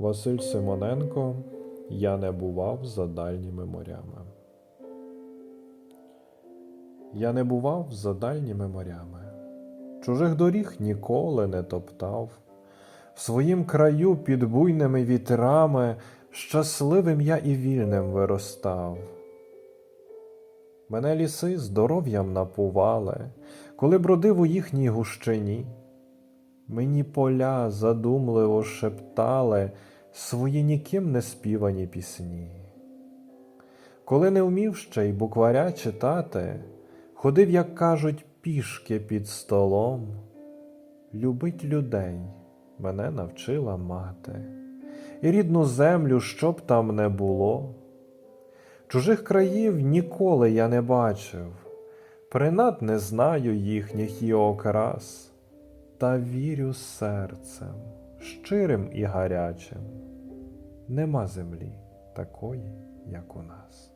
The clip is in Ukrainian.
Василь Симоненко Я не бував за дальніми морями. Я не бував за дальніми морями, чужих доріг ніколи не топтав. В своїм краю під буйними вітрами щасливим я і вільним виростав. Мене ліси здоров'ям напували, коли бродив у їхній гущині. Мені поля задумливо шептали свої ніким не співані пісні. Коли не вмів ще й букваря читати, ходив, як кажуть, пішки під столом. Любить людей мене навчила мати, і рідну землю, щоб там не було. Чужих країв ніколи я не бачив, принад не знаю їхніх і окрас, та вірю серцем, щирим і гарячим. Нема землі такої, як у нас.